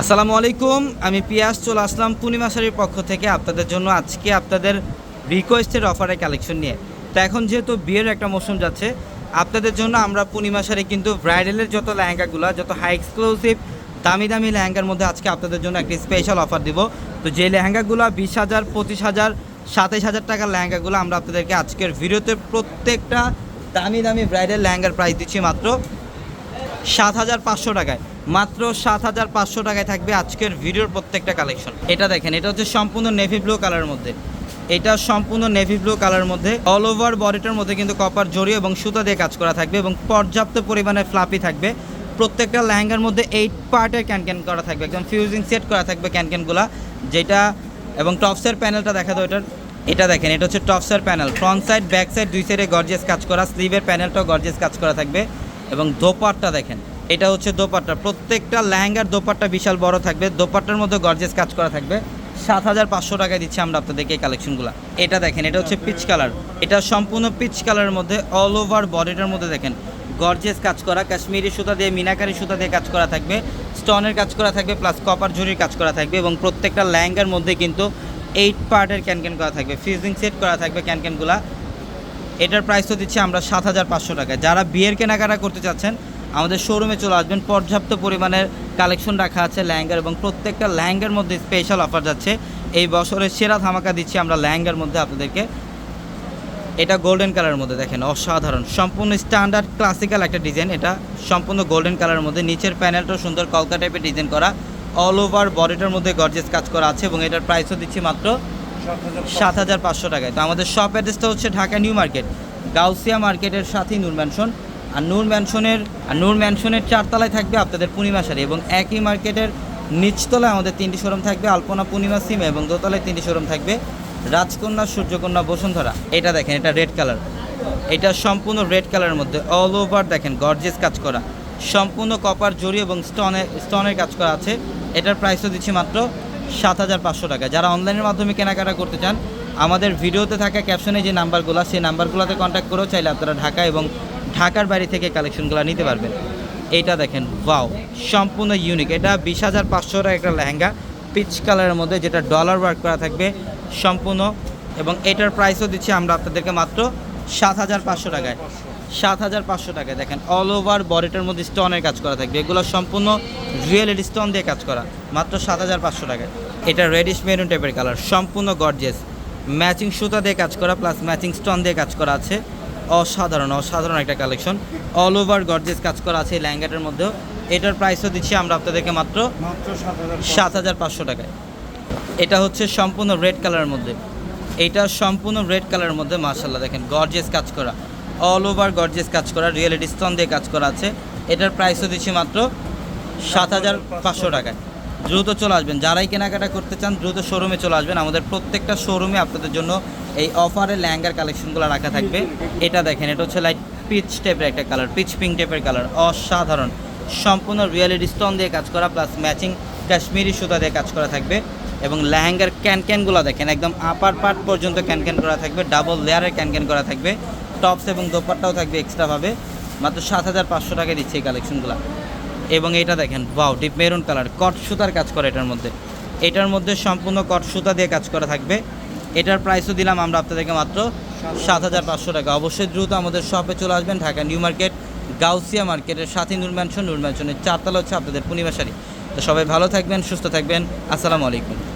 আসসালামু আলাইকুম, আমি পিয়াস, চলে আসলাম পূর্ণিমা শাড়ির পক্ষ থেকে আপনাদের জন্য আজকে আপনাদের রিকোয়েস্টের অফারের কালেকশন নিয়ে। তো এখন যেহেতু বিয়ের একটা মৌসুম যাচ্ছে, আপনাদের জন্য আমরা পূর্ণিমা শাড়ি কিন্তু ব্রাইডালের যত লেহেঙ্গাগুলো, যত হাই এক্সক্লুসিভ দামি দামি লেহেঙ্গার মধ্যে আজকে আপনাদের জন্য একটি স্পেশাল অফার দিব। তো যে লেহেঙ্গাগুলো বিশ হাজার, পঁচিশ হাজার, সাতাইশ হাজার টাকার লেহেঙ্গাগুলো আমরা আপনাদেরকে আজকের ভিডিওতে প্রত্যেকটা দামি দামি ব্রাইডাল লেহেঙ্গার প্রাইস দিচ্ছি মাত্র সাত হাজার পাঁচশো টাকায়। মাত্র সাত হাজার পাঁচশো টাকায় থাকবে আজকের ভিডিওর প্রত্যেকটা কালেকশন। এটা দেখেন, এটা হচ্ছে সম্পূর্ণ নেভি ব্লু কালারের মধ্যে। এটা সম্পূর্ণ নেভি ব্লু কালারের মধ্যে অল ওভার বডিটার মধ্যে কিন্তু কপার জড়ি এবং সুতা দিয়ে কাজ করা থাকবে এবং পর্যাপ্ত পরিমাণে ফ্লাপি থাকবে। প্রত্যেকটা লেহেঙ্গার মধ্যে এইট পার্টের ক্যান ক্যান করা থাকবে, একদম ফিউজিং সেট করা থাকবে ক্যান ক্যানগুলা যেটা এবং টপসের প্যানেলটা দেখা দাও এটার। এটা দেখেন, এটা হচ্ছে টপসের panel front side back side দুই সাইডে গর্জেস কাজ করা স্লিভের প্যানেলটাও গর্জেস কাজ করা থাকবে। এবং দোপাট্টা দেখেন এটা হচ্ছে দোপাট্টা। প্রত্যেকটা লেহেঙ্গার দোপাট্টা বিশাল বড় থাকবে। দোপাট্টার মধ্যে গর্জেস কাজ করা থাকবে। সাত হাজার পাঁচশো টাকায় দিচ্ছি আমরা আপনাদেরকে এই কালেকশনগুলো এটা দেখেন, এটা হচ্ছে পিচ কালার এটা সম্পূর্ণ পিচ কালারের মধ্যে অল ওভার বডিটার মধ্যে দেখেন গর্জেস কাজ করা। কাশ্মীরি সুতা দিয়ে, মিনাকারি সুতা দিয়ে কাজ করা থাকবে। স্টোনের কাজ করা থাকবে প্লাস কপার ঝুড়ির কাজ করা থাকবে এবং প্রত্যেকটা লেহেঙ্গার মধ্যে কিন্তু এইট পার্টের ক্যানক্যান করা থাকবে। ফিজিং সেট করা থাকবে ক্যানক্যানগুলা এটার প্রাইস তো দিচ্ছি আমরা সাত হাজার পাঁচশো টাকায়। যারা বিয়ের কেনাকাটা করতে চাচ্ছেন আমাদের শোরুমে চলে আসবেন। পর্যাপ্ত পরিমাণের কালেকশন রাখা আছে ল্যাঙ্গার এবং প্রত্যেকটা ল্যাঙ্গার মধ্যে স্পেশাল অফার যাচ্ছে। এই বছরের সেরা ধামাকা দিচ্ছি আমরা ল্যাঙ্গার মধ্যে আপনাদেরকে। এটা গোল্ডেন কালারের মধ্যে দেখেন, অসাধারণ। সম্পূর্ণ স্ট্যান্ডার্ড ক্লাসিক্যাল একটা ডিজাইন এটা। সম্পূর্ণ গোল্ডেন কালারের মধ্যে। নিচের প্যানেলটাও সুন্দর কলকা টাইপের ডিজাইন করা। অল ওভার বডিটার মধ্যে গর্জেস কাজ করা আছে এবং এটার প্রাইসও দিচ্ছি মাত্র সাত হাজার পাঁচশো টাকায়। তো আমাদের শপ অ্যাড্রেসটা হচ্ছে ঢাকা নিউ মার্কেট, গাউসিয়া মার্কেটের সাথেই নূর ম্যানশন আর নূর ম্যানশনের আর নূর ম্যানশনের চারতলায় থাকবে আপনাদের পূর্ণিমা শাড়ি এবং একই মার্কেটের নিচতলায় আমাদের তিনটি শোরুম থাকবে আলপনা পূর্ণিমা সিমে এবং দোতলায় তিনটি শোরুম থাকবে রাজকন্যা, সূর্যকন্যা, বসুন্ধরা। এটা দেখেন, এটা রেড কালার এটা সম্পূর্ণ রেড কালারের মধ্যে অল ওভার দেখেন গর্জেস কাজ করা। সম্পূর্ণ কপার জড়ি এবং স্টনে স্টনের কাজ করা আছে। এটার প্রাইসও দিচ্ছি মাত্র সাত হাজার পাঁচশো টাকা। যারা অনলাইনের মাধ্যমে কেনাকাটা করতে চান, আমাদের ভিডিওতে থাকা ক্যাপশনে যে নাম্বারগুলো সেই নাম্বারগুলোতে কন্ট্যাক্ট করেও চাইলে আপনারা ঢাকা এবং ঢাকার বাইরে থেকে কালেকশনগুলো নিতে পারবেন। এটা দেখেন, ওয়াও, সম্পূর্ণ ইউনিক এটা বিশ হাজার পাঁচশো টাকা একটা লেহেঙ্গা পিচ কালারের মধ্যে যেটা ডলার ওয়ার্ক করা থাকবে সম্পূর্ণ। এবং এটার প্রাইসও দিচ্ছি আমরা আপনাদেরকে মাত্র সাত হাজার পাঁচশো টাকায়। সাত হাজার পাঁচশো টাকায়। দেখেন অল ওভার বডিটার মধ্যে স্টোনের কাজ করা থাকবে। এগুলো সম্পূর্ণ রিয়েল স্টোন দিয়ে কাজ করা। মাত্র সাত হাজার পাঁচশো টাকায়। এটা রেডিশ মেরুন টাইপের কালার সম্পূর্ণ গর্জিয়াস ম্যাচিং সুতা দিয়ে কাজ করা প্লাস ম্যাচিং স্টোন দিয়ে কাজ করা আছে। অসাধারণ অসাধারণ একটা কালেকশন অল ওভার গর্জিয়াস কাজ করা আছে এই ল্যাঙ্গাটার মধ্যেও। এটার প্রাইসও দিচ্ছি আমরা আপনাদেরকে মাত্র মাত্র সাত হাজার পাঁচশো। টাকায়। এটা হচ্ছে সম্পূর্ণ রেড কালারের মধ্যে। এটা সম্পূর্ণ রেড কালারের মধ্যে মার্শাল্লাহ দেখেন গর্জেস কাজ করা। অল ওভার গর্জেস কাজ করা রিয়েলিটি স্টোন দিয়ে কাজ করা আছে। এটার প্রাইসও দিচ্ছি মাত্র সাত হাজার পাঁচশো টাকায়। দ্রুত চলে আসবেন। যারাই কেনাকাটা করতে চান, দ্রুত শোরুমে চলে আসবেন। আমাদের প্রত্যেকটা শোরুমে আপনাদের জন্য এই অফারে ল্যাঙ্গার কালেকশনগুলো রাখা থাকবে। এটা দেখেন, এটা হচ্ছে লাইট পিচ টাইপের একটা কালার পিচ পিঙ্ক টাইপের কালার অসাধারণ। সম্পূর্ণ রিয়েলিটি স্টোন দিয়ে কাজ করা প্লাস ম্যাচিং কাশ্মীরি সুতা দিয়ে কাজ করা থাকবে। এবং লেহেঙ্গার ক্যান ক্যানগুলো দেখেন, একদম আপার পার্ট পর্যন্ত ক্যান ক্যান করা থাকবে ডাবল লেয়ারের ক্যান ক্যান করা থাকবে। টপস এবং দোপাট্টাও থাকবে এক্সট্রাভাবে মাত্র সাত হাজার পাঁচশো টাকা দিচ্ছে এই কালেকশনগুলো এবং এটা দেখেন বাউ ডিপ মেরুন কালার কট সুতার কাজ করে এটার মধ্যে। এটার মধ্যে সম্পূর্ণ কট সুতা দিয়ে কাজ করা থাকবে। এটার প্রাইসও দিলাম আমরা আপনাদেরকে মাত্র সাত হাজার পাঁচশো টাকা। অবশ্যই দ্রুত আমাদের শপে চলে আসবেন, ঢাকা নিউ মার্কেট, গাউসিয়া মার্কেটের সাথে নুর ম্যানশন নুর ম্যানশনের চারতলা হচ্ছে আপনাদের পূর্ণিমা শাড়ি। তো সবাই ভালো থাকবেন, সুস্থ থাকবেন। আসসালামু আলাইকুম।